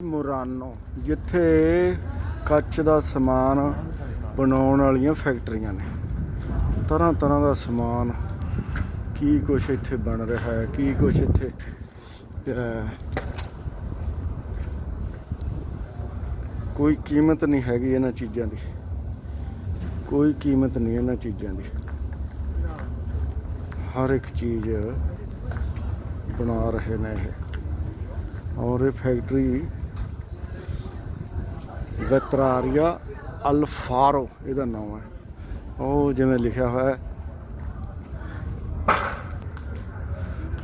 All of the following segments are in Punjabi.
ਮੁਰਾਨੋ, ਜਿੱਥੇ ਕੱਚ ਦਾ ਸਮਾਨ ਬਣਾਉਣ ਵਾਲੀਆਂ ਫੈਕਟਰੀਆਂ ਨੇ। ਤਰ੍ਹਾਂ ਤਰ੍ਹਾਂ ਦਾ ਸਮਾਨ, ਕੀ ਕੁਛ ਇੱਥੇ ਬਣ ਰਿਹਾ ਹੈ, ਕੀ ਕੁਛ ਇੱਥੇ ਕੋਈ ਕੀਮਤ ਨਹੀਂ ਹੈਗੀ ਇਹਨਾਂ ਚੀਜ਼ਾਂ ਦੀ। ਕੋਈ ਕੀਮਤ ਨਹੀਂ ਇਹਨਾਂ ਚੀਜ਼ਾਂ ਦੀ। ਹਰ ਇੱਕ ਚੀਜ਼ ਬਣਾ ਰਹੇ ਨੇ ਇਹ। ਔਰ ਇਹ ਫੈਕਟਰੀ ਵੈਤਰਾਰੀਆ ਅਲਫਾਰੋ ਇਹਦਾ ਨਾਮ ਹੈ। ਉਹ ਜਿਵੇਂ ਲਿਖਿਆ ਹੋਇਆ ਹੈ।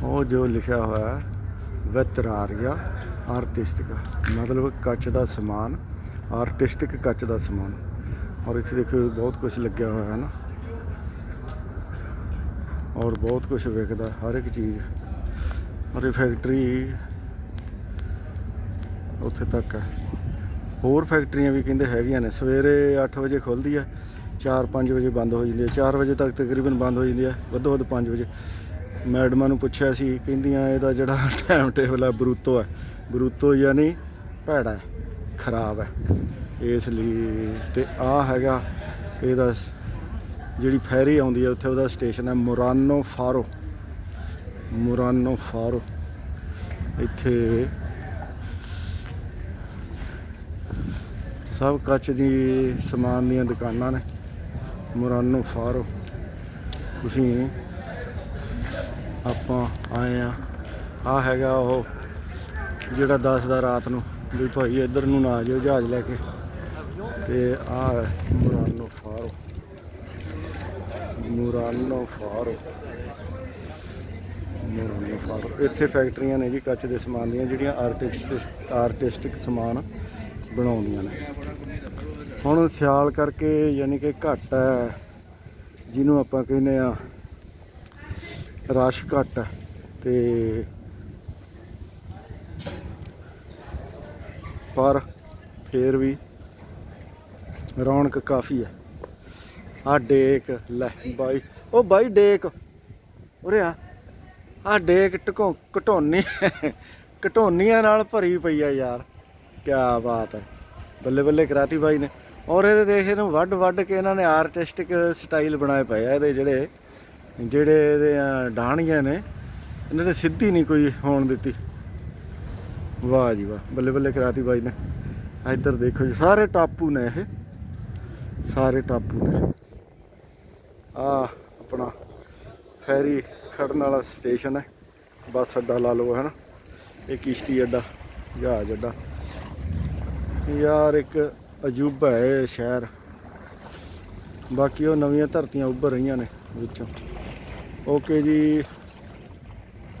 ਉਹ ਜੋ ਲਿਖਿਆ ਹੋਇਆ ਹੈ ਵੈਤਰਾਰੀਆ ਆਰਟਿਸਟਿਕਾ ਮਤਲਬ ਕੱਚ ਦਾ ਸਮਾਨ ਆਰਟਿਸਟਿਕ ਕੱਚ ਦਾ ਸਮਾਨ। ਔਰ ਇੱਥੇ ਦੇਖੋ, ਬਹੁਤ ਕੁਝ ਲੱਗਿਆ ਹੋਇਆ ਹੈ ਨਾ। ਔਰ ਬਹੁਤ ਕੁਝ ਵਿਕਦਾ ਹਰ ਇੱਕ ਚੀਜ਼। ਔਰ ਇਹ ਫੈਕਟਰੀ ਉੱਥੇ ਤੱਕ ਹੈ। ਹੋਰ ਫੈਕਟਰੀਆਂ ਵੀ ਕਹਿੰਦੇ ਹੈਗੀਆਂ ਨੇ। ਸਵੇਰੇ 8 ਵਜੇ ਖੁੱਲਦੀ ਹੈ 4-5 ਵਜੇ ਬੰਦ ਹੋ ਜਾਂਦੀ ਹੈ 4 ਵਜੇ ਤੱਕ ਤਕਰੀਬਨ ਬੰਦ ਹੋ ਜਾਂਦੀ ਹੈ ਵੱਧੋ ਵੱਧ 5 ਵਜੇ। ਮੈਡਮਾਂ ਨੂੰ ਪੁੱਛਿਆ ਸੀ, ਕਹਿੰਦੀਆਂ ਇਹਦਾ ਜਿਹੜਾ ਟਾਈਮ ਟੇਬਲ ਹੈ ਬਰੂਤੋ ਹੈ ਬਰੂਤੋ ਯਾਨੀ ਭੈੜਾ ਹੈ ਖਰਾਬ ਹੈ ਇਸ ਲਈ ਤੇ ਆ ਹੈਗਾ, ਇਹਦਾ ਜਿਹੜੀ ਫੈਰੀ ਆਉਂਦੀ ਹੈ ਉੱਥੇ ਉਹਦਾ ਸਟੇਸ਼ਨ ਹੈ ਮੁਰਾਨੋ ਫਾਰੋ। ਮੁਰਾਨੋ ਫਾਰੋ। ਇੱਥੇ ਸਭ ਕੱਚ ਦੀ ਸਮਾਨ ਦੀਆਂ ਦੁਕਾਨਾਂ ਨੇ। ਮੁਰਾਨੋ ਫਾਰੋ। ਤੁਸੀਂ ਆਪਾਂ ਆਏ ਆ। ਆ ਹੈਗਾ ਉਹ ਜਿਹੜਾ ਦੱਸਦਾ ਰਾਤ ਨੂੰ ਵੀ ਭਾਈ ਇੱਧਰ ਨੂੰ ਨਾ ਜਿਓ ਜਹਾਜ਼ ਲੈ ਕੇ। ਤੇ ਆ ਮੁਰਾਨੋ ਫਾਰੋ। ਮੁਰਾਨੋ ਫਾਰੋ। ਮੁਰਾਨੋ ਫਾਰੋ। ਇੱਥੇ ਫੈਕਟਰੀਆਂ ਨੇ ਜੀ ਕੱਚ ਦੇ ਸਮਾਨ ਦੀਆਂ ਜਿਹੜੀਆਂ ਆਰਟਿਸਟਿਕ ਆਰਟਿਸਟਿਕ ਸਮਾਨ। ਬਣਾਉਂਦੀਆਂ ਨੇ। ਹੁਣ ਸਿਆਲ ਕਰਕੇ ਯਾਨੀ ਕਿ ਘੱਟ ਹੈ, ਜਿਹਨੂੰ ਆਪਾਂ ਕਹਿੰਦੇ ਆ ਰਸ਼ ਘੱਟ ਹੈ ਤੇ ਪਰ ਫੇਰ ਵੀ ਰੌਣਕ ਕਾਫੀ ਹੈ। ਆ ਡੇਕ, ਲੈ ਬਾਈ, ਉਹ ਬਾਈ ਡੇਕ, ਉਰੇ ਆ। ਆ ਡੇਕ ਟਕੋ ਘਟੋਨੀ ਘਟੋਨੀਆਂ ਨਾਲ ਭਰੀ ਪਈ ਆ ਯਾਰ ਕੀ ਬਾਤ ਹੈ। ਬੱਲੇ ਬੱਲੇ ਕਰਾਤੀ ਬਾਈ ਨੇ। ਔਰ ਇਹਦੇ ਦੇਖ ਇਹਨੂੰ ਵੱਡ ਵੱਡ ਕੇ ਇਹਨਾਂ ਨੇ ਆਰਟਿਸਟਿਕ ਸਟਾਈਲ ਬਣਾਏ ਪਏ ਆ ਇਹਦੇ ਜਿਹੜੇ ਜਿਹੜੇ ਇਹਦੇ ਅਹ, ਡਾਹਣੀਆਂ ਨੇ ਇਹਨਾਂ ਨੇ ਸਿੱਧੀ ਨਹੀਂ ਕੋਈ ਹੋਣ ਦਿੱਤੀ। ਵਾਹ ਜੀ ਵਾਹ ਬੱਲੇ ਬੱਲੇ ਕਰਾਤੀ ਬਾਈ ਨੇ। ਇੱਧਰ ਦੇਖੋ ਜੀ ਸਾਰੇ ਟਾਪੂ ਨੇ ਇਹ। ਸਾਰੇ ਟਾਪੂ ਨੇ। ਆ ਆਪਣਾ ਫੈਰੀ ਖੜਨ ਵਾਲਾ ਸਟੇਸ਼ਨ ਹੈ। ਬੱਸ ਅੱਡਾ ਲਾ ਲਓ ਹੈ ਨਾ ਇਹ ਕਿਸ਼ਤੀ ਅੱਡਾ ਜਹਾਜ਼ ਅੱਡਾ। ਯਾਰ ਇੱਕ ਅਜੂਬਾ ਹੈ ਇਹ ਸ਼ਹਿਰ। ਬਾਕੀ ਉਹ ਨਵੀਆਂ ਧਰਤੀਆਂ ਉੱਭਰ ਰਹੀਆਂ ਨੇ ਵਿੱਚੋਂ। ਓਕੇ ਜੀ।